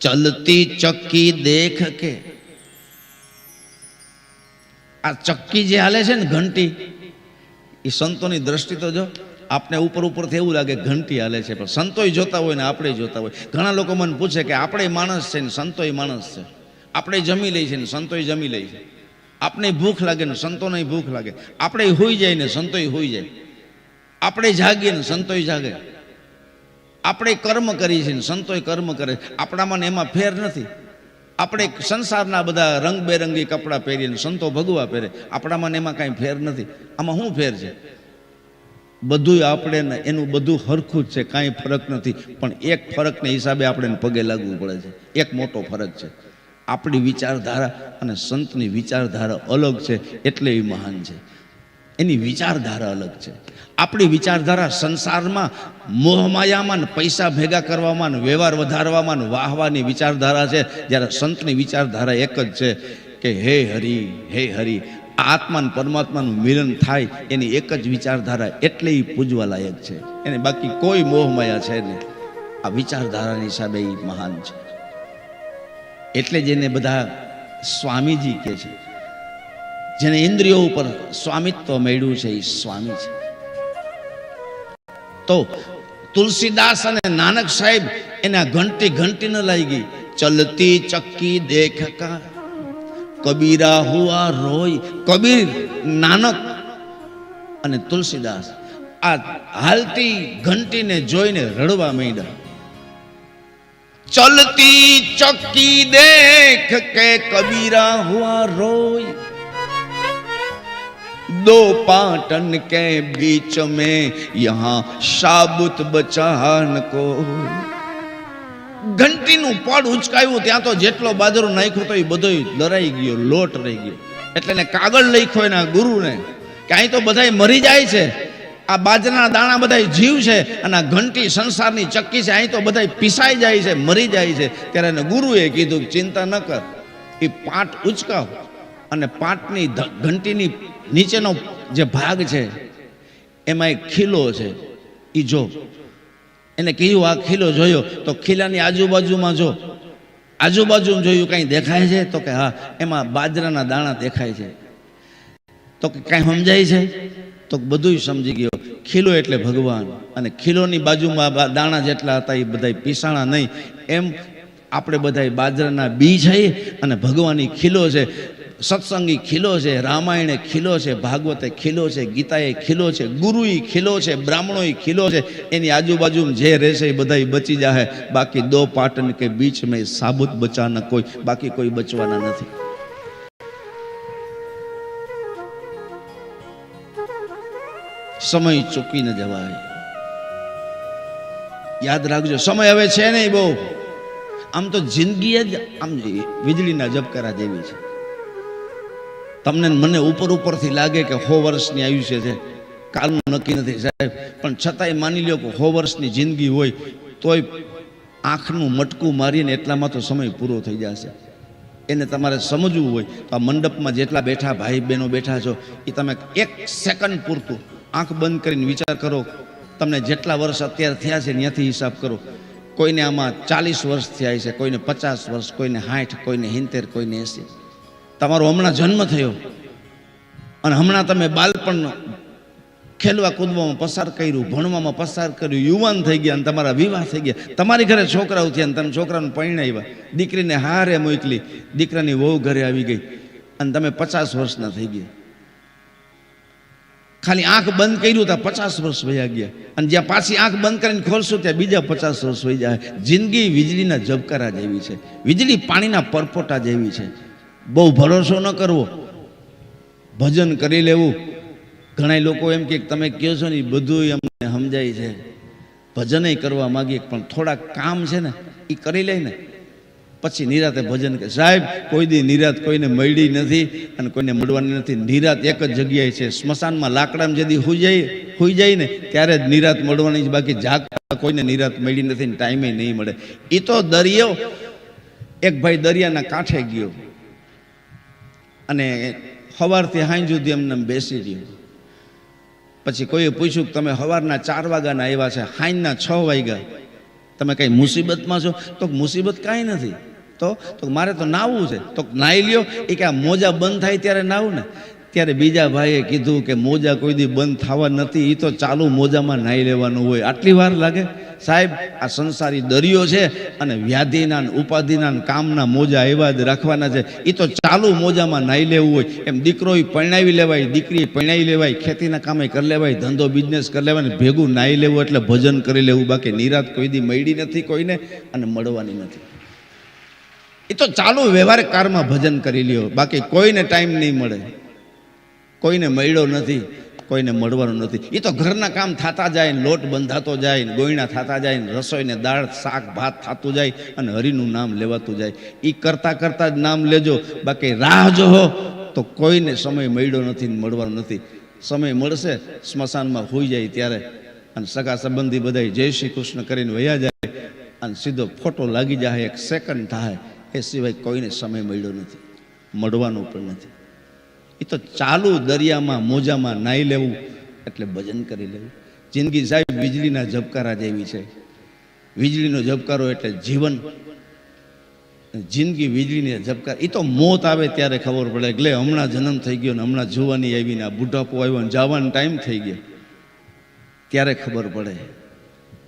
ચલતી ચક્કી દેખ કે આ ચક્કી જે હાલે છે ને ઘંટી એ સંતોની દ્રષ્ટિ તો જો આપને ઉપર ઉપરથી એવું લાગે ઘંટી હાલે છે, પણ સંતોય જોતા હોય ને આપણે જોતા હોય. ઘણા લોકો મને પૂછે કે આપણે માણસ છે ને સંતોય માણસ છે? આપણે જમી લઈએ છીએ ને સંતોય જમી લે છે આપણે ભૂખ લાગે ને સંતોને ભૂખ લાગે. આપણે હોઈ જાય ને સંતોય હોઈ જાય. આપણે જાગીએ ને સંતોય જાગે. આપણે કર્મ કરીએ છીએ ને સંતોય કર્મ કરે આપણામાં એમાં ફેર નથી. આપણે સંસારના બધા રંગબેરંગી કપડાં પહેરીએ સંતો ભગવા પહેરે. આપણામાં એમાં કાંઈ ફેર નથી. આમાં શું ફેર છે? બધું આપણે ને એનું બધું હરખું જ છે, કાંઈ ફરક નથી. પણ એક ફરકને હિસાબે આપણે પગે લાગવું પડે છે. એક મોટો ફરક છે. આપણી વિચારધારા અને સંતની વિચારધારા અલગ છે, એટલે એ મહાન છે. એની વિચારધારા અલગ છે. આપણી વિચારધારા સંસારમાં મોહમાયામાં પૈસા ભેગા કરવામાં વ્યવહાર વધારવામાં વાહવાની વિચારધારા છે. જ્યારે સંતની વિચારધારા એક જ છે કે હે હરિ હે હરિ, આ આત્મા પરમાત્માનું મિલન થાય એની એક જ વિચારધારા એટલે એ પૂજવા લાયક છે. એને બાકી કોઈ મોહમાયા છે નહીં આ વિચારધારાની હિસાબે એ મહાન છે. એટલે જ એને બધા સ્વામીજી કે છે. જેને ઇન્દ્રિયો ઉપર સ્વામિત્વ મેળવ્યું છે એ સ્વામી છે. તો તુલસીદાસ અને નાનક સાહેબ એના ઘંટી ઘંટી ન લાગી ચલતી ચક્કી દેખકા કબીરા હુઆ રોય, કબીર, નાનક અને તુલસીદાસ આ હાલતી ઘંટીને જોઈને રડવા માંડ્યા. ચલતી ચક્કી દેખ કે કબીરા હુઆ રોય दो पाटन के बीच में यहाँ साबुत बचा न को ઘંટીનું પડ ઉચકાયું ત્યાં તો જેટલો બાજરો નાખ્યો તો એ બધો દરાઈ ગયો લોટ રહી ગયો એટલે એને કાગળ લખ્યો એના ગુરુને કે અહીં તો બધાય મરી જાય છે આ બાજરાના દાણા બધા જીવ છે અને આ ઘંટી સંસારની ચક્કી છે અહીં તો બધા પીસાઈ જાય છે મરી જાય છે ત્યારે એને ગુરુએ કીધું કે ચિંતા ન કર એ પાટ ઉચકાવ અને પાટની ઘંટીની નીચેનો જે ભાગ છે, એમાં એક ખીલો છે. એ જો. એને કહ્યું આ ખીલો જોયો. તો ખીલાની આજુબાજુમાં જો. આજુબાજુ જોયું, કાંઈ દેખાય છે? તો કે, હા, એમાં બાજરાના દાણા દેખાય છે. તો કે, કાંઈ સમજાય છે? તો બધું સમજી ગયો. ખીલો એટલે ભગવાન. અને ખીલોની બાજુમાં દાણા જેટલા હતા એ બધા પીસાણા નહીં. એમ આપણે બધા બાજરાના બી છે, અને ભગવાનની ખીલો છે. સત્સંગી ખીલો છે, રામાયણે ખીલો છે, ભાગવતે ખીલો છે, ગીતાએ ખીલો છે, ગુરુએ ખીલો છે, બ્રાહ્મણોએ ખીલો છે, એની આજુબાજુ જે રહેશે એ બધા બચી જાહે. બાકી દો પાટન કે બીચ મેં સાબુત બચાના કોઈ, બાકી કોઈ બચવાના નથી. સમય ચૂકીને જવાય. યાદ રાખજો, સમય હવે છે નહીં બહુ. આમ તો જિંદગી જ આમ વીજળીના ઝબકારા જેવી છે. તમને મને ઉપર ઉપરથી લાગે કે સો વર્ષની આયુષ્ય છે કાલનું નક્કી નથી સાહેબ. પણ છતાંય માની લ્યો કે સો વર્ષની જિંદગી હોય તોય આંખનું મટકું મારીને એટલામાં તો સમય પૂરો થઈ જશે. એને તમારે સમજવું હોય તો આ મંડપમાં જેટલા બેઠા ભાઈ બહેનો બેઠા છો એ તમે એક સેકન્ડ પૂરતું આંખ બંધ કરીને વિચાર કરો. તમને જેટલા વર્ષ અત્યારે થયા છે ત્યાંથી હિસાબ કરો. કોઈને આમાં ચાલીસ વર્ષ થયા છે, કોઈને પચાસ વર્ષ, કોઈને સાઠ કોઈને સિત્તેર, કોઈને એંસી. તમારો હમણાં જન્મ થયો. અને હમણાં તમે બાલપણ ખેલવા કૂદવામાં પસાર કર્યું, ભણવામાં પસાર કર્યું, યુવાન થઈ ગયા અને તમારા વિવાહ થઈ ગયા. તમારી ઘરે છોકરાઓ થયા અને તમે છોકરાને પરણાવ્યા. દીકરીને હારે મોકલી, દીકરાની વહુ ઘરે આવી ગઈ. અને તમે પચાસ વર્ષના થઈ ગયા. ખાલી આંખ બંધ કર્યું ત્યાં પચાસ વર્ષ વયા ગયા. અને જ્યાં પાછી આંખ બંધ કરીને ખોલશું, ત્યાં બીજા પચાસ વર્ષ વહી જાય. જિંદગી વીજળીના ઝબકારા જેવી છે. વીજળી પાણીના પરપોટા જેવી છે. બહુ ભરોસો ન કરવો. ભજન કરી લેવું. ઘણા લોકો એમ કે તમે કહો છો ને એ બધું અમને સમજાય છે. ભજનય કરવા માગીએ, પણ થોડાક કામ છે ને એ કરી લે ને. પછી નિરાતે ભજન કરે સાહેબ, કોઈ દી નિરાત કોઈને મળી નથી અને કોઈને મળવાની નથી. નિરાત એક જ જગ્યાએ છે. સ્મશાનમાં લાકડામાં જેથી હોઈ જાય હોઈ જાય ને, ત્યારે જ નિરાત મળવાની છે. બાકી જાગતા કોઈને નિરાત મળી નથી ને ટાઈમે નહીં મળે. એ તો દરિયો, એક ભાઈ દરિયાના કાંઠે ગયો. અને સવારથી હાંજ સુધી એમને બેસી રહ્યું. પછી કોઈએ પૂછ્યું કે તમે સવારના ચાર વાગ્યાના આવ્યા છે હાંજના છ વાગ્યા. તમે કંઈ મુસીબતમાં છો? તો મુસીબત કાંઈ નથી. તો? તો મારે તો નાવું છે. તો નાહી લ્યો. એ કે આ મોજા બંધ થાય ત્યારે નાવું ને. ત્યારે બીજા ભાઈએ કીધું કે મોજા કોઈ દી બંધ થવા નથી. એ તો ચાલુ મોજામાં નાહી લેવાનું હોય. આટલી વાર લાગે? સાહેબ, આ સંસારી દરિયો છે અને વ્યાધિના ઉપાધિના કામના મોજા એવા જ રાખવાના છે. એ તો ચાલુ મોજામાં નાહી લેવું હોય. એમ દીકરો પરણાવી લેવાય દીકરી પરણાવી લેવાય, ખેતીના કામે કરી લેવાય, ધંધો બિઝનેસ કરી લેવાય ભેગું નાહી લેવું એટલે ભજન કરી લેવું. બાકી નિરાત કોઈ દી મળી નથી કોઈને અને મળવાની નથી. એ તો ચાલુ વ્યવહાર કારમાં ભજન કરી લ્યો. બાકી કોઈને ટાઈમ નહીં મળે. કોઈને મળ્યો નથી. કોઈને મળવાનું નથી. એ તો ઘરના કામ થતા જાય ને લોટ બંધાતો જાય ને ગોયણા થતા જાય ને રસોઈને દાળ, શાક, ભાત થતું જાય અને હરિનું નામ લેવાતું જાય. એ કરતાં કરતાં જ નામ લેજો. બાકી રાહ જોહો તો કોઈને સમય મળ્યો નથી ને મળવાનો નથી. સમય મળશે, સ્મશાનમાં હોઈ જાય ત્યારે. અને સગા સંબંધી બધા જય શ્રી કૃષ્ણ કરીને વયા જાય અને સીધો ફોટો લાગી જાય એક સેકન્ડ થાય. એ સિવાય કોઈને સમય મળ્યો નથી. મળવાનું પણ નથી. એ તો ચાલુ દરિયામાં મોજામાં નાહી લેવું, એટલે ભજન કરી લેવું. જિંદગી સાહેબ વીજળીના ઝબકારા જેવી છે. વીજળીનો ઝબકારો એટલે જીવન. જિંદગી વીજળીને ઝબકાર એ તો મોત આવે ત્યારે ખબર પડે એટલે હમણાં જન્મ થઈ ગયો ને હમણાં જોવાની આવીને આ બુઢાપો આવ્યો ને જવાનો ટાઈમ થઈ ગયો. ત્યારે ખબર પડે.